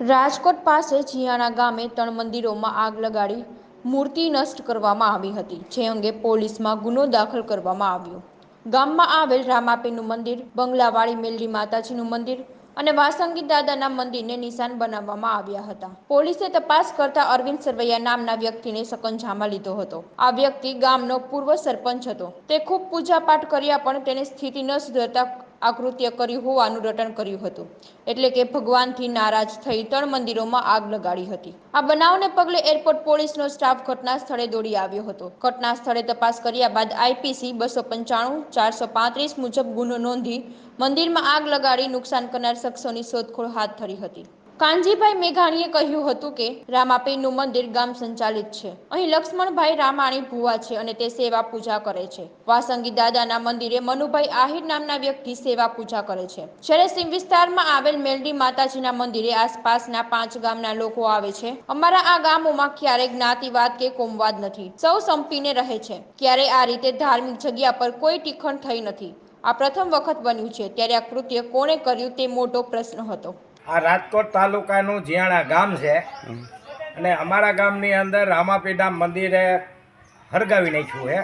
રાજકોટ પાસે જીયાણા ગામે ત્રણ મંદિરોમાં આગ લગાડી મૂર્તિ નષ્ટ કરવામાં આવી હતી, જે અંગે પોલીસમાં ગુનો દાખલ કરવામાં આવ્યો. ગામમાં આવેલ રામાપીનું મંદિર બંગલાવાળી મેલડી માતાજીનું મંદિર અને વાસંગી દાદાના મંદિરને નિશાન બનાવવામાં આવ્યા હતા. પોલીસે તપાસ કરતા અરવિંદ સરવૈયા નામના વ્યક્તિને સકંજામાં લીધો હતો. આ વ્યક્તિ ગામનો પૂર્વ સરપંચ હતો. તે ખૂબ પૂજાપાઠ કર્યા પણ તેને સ્થિતિ ન સુધરતા આ કૃત્ય કર્યું હોવાનું રટણ કર્યું હતું. એટલે કે ભગવાનથી નારાજ થઈ ત્રણ મંદિરોમાં આગ લગાડી હતી. આ બનાવને પગલે એરપોર્ટ પોલીસનો સ્ટાફ ઘટના સ્થળે દોડી આવ્યો હતો. ઘટના સ્થળે તપાસ કર્યા બાદ આઈપીસી બસો પંચાણું, ચારસો પાંત્રીસ મુજબ ગુનો નોંધી મંદિરમાં આગ લગાડી નુકસાન કરનાર શખ્સોની શોધખોળ હાથ ધરી હતી. કાનજીભાઈ મેઘાણીએ કહ્યું હતું કે રામાપીનું મંદિર ગામ સંચાલિત છે. અહીં લક્ષ્મણભાઈ રામાણી ભુવા છે અને તે સેવા પૂજા કરે છે. વાસંગી દાદાના મંદિરે મનુભાઈ આહિર નામના વ્યક્તિ સેવા પૂજા કરે છે. જ્યારે સિંહ વિસ્તારમાં આવેલ મેલડી માતાજીના મંદિરે આસપાસના પાંચ ગામના લોકો આવે છે, અમારા આ ગામોમાં ક્યારેય જ્ઞાતિવાદ કે કોમવાદ નથી. સૌ સંપીને રહે છે. ક્યારેય આ રીતે ધાર્મિક જગ્યા પર કોઈ ટીખણ થઈ નથી. આ પ્રથમ વખત બન્યું છે. ત્યારે આ કૃત્ય કોણે કર્યું તે મોટો પ્રશ્ન હતો. આ રાજકોટ તાલુકાનું જીયાણા ગામ છે. અને અમારા ગામની અંદર રામાપીડા મંદિરે હરગાવી નાખ્યું છે.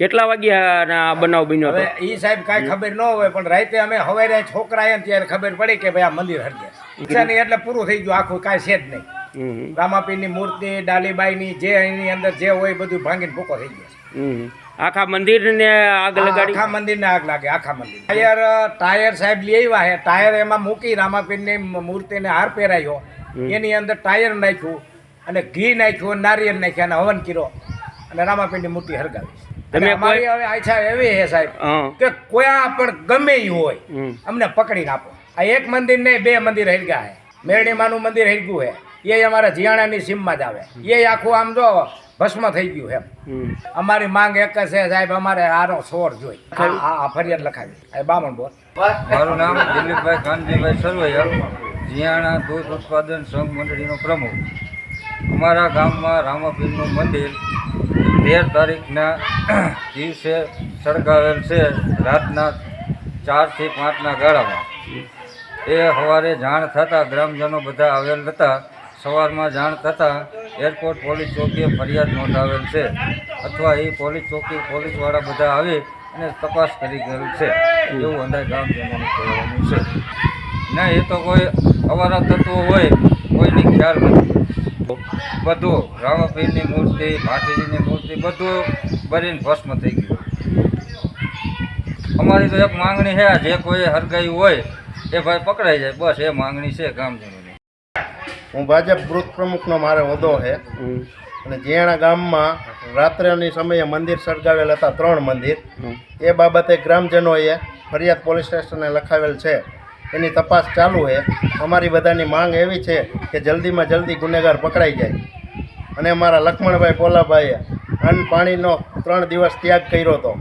કેટલા વાગ્યાના બનાવ બન્યો હવે એ સાહેબ કાંઈ ખબર ન હોય પણ રાતે અમે હવારે છોકરા ત્યારે ખબર પડી કે ભાઈ આ મંદિર હરગે એટલે પૂરું થઈ ગયું આખું કાંઈ છે જ નહીં. રામાપીરની મૂર્તિ ડાલીબાઈની જે એની અંદર જે હોય બધું ભાંગીને ભૂકો થઈ ગયો છે. આખા મંદિરને આગ લગાડી? આખા મંદિરને આગ લાગે આખા મંદિર ટાયર ટાયર સાહેબ લઈ આવ્યા હે. ટાયર એમાં મૂકી રામાપીરની મૂર્તિને હાર પહેરાયો. એની અંદર ટાયર નાખ્યું અને ઘી નાખ્યું નારિયેળ નાખ્યા અને હવન કર્યો અને રામાપીરની મૂર્તિ હરગાવી તમે અમારી હવે આછા એવી હે સાહેબ કે કોઈ પણ ગમે ઈ હોય અમને પકડીને આપો. આ એક મંદિર ને બે મંદિર હરગા હે. મેરડીમાનું મંદિર હરગ્યું છે એ અમારા જીયાણાની સીમમાં જ આવે. એ આખું આમ જો ભસ્મ થઈ ગયું એમ. અમારી માંગ એક જ છે સાહેબ અમારે આનો સોર જોઈ. આ આ ફરિયાદ લખાવી. આ બામણ બોલ. મારું નામ દિલીપભાઈ કાનજીભાઈ સરવૈયા જીયાણા દૂધ ઉત્પાદન સંઘ મંડળીનો પ્રમુખ. અમારા ગામમાં રામાપીરનું મંદિર તેર તારીખના દિવસે સળગાવેલ છે રાતના ચારથી પાંચના ગાળામાં. એ સવારે જાણ થતાં ગ્રામજનો બધા આવેલ હતા. સવારમાં જાણ થતાં એરપોર્ટ પોલીસ ચોકીએ ફરિયાદ નોંધાવેલ છે અથવા એ પોલીસ ચોકી પોલીસવાળા બધા આવી અને તપાસ કરી ગયેલ છે. એવું અંદાજ ગામજનોનું કહેવાનું છે. ના, એ તો કોઈ અવારા તત્વો હોય, કોઈની ખ્યાલ નથી. બધું રામાપીરની મૂર્તિ, ભાટીજીની મૂર્તિ બધું બરીને ભસ્મ થઈ ગયું. અમારી તો એક માંગણી છે જે કોઈ હરગાઈ હોય, એ ભાઈ પકડાઈ જાય. બસ એ માંગણી છે ગામજનોની. હું ભાજપ ગૃહ પ્રમુખનો મારો હોદ્દો છે અને જીયાણા ગામમાં રાત્રેની સમયે મંદિર સળગાવેલ હતા ત્રણ મંદિર. એ બાબતે ગ્રામજનોએ ફરિયાદ પોલીસ સ્ટેશને લખાવેલ છે. એની તપાસ ચાલુ છે અમારી બધાની માંગ એવી છે કે જલ્દીમાં જલ્દી ગુનેગાર પકડાઈ જાય. અને અમારા લક્ષ્મણભાઈ પોલાભાઈએ અન્ન પાણીનો ત્રણ દિવસ ત્યાગ કર્યો હતો.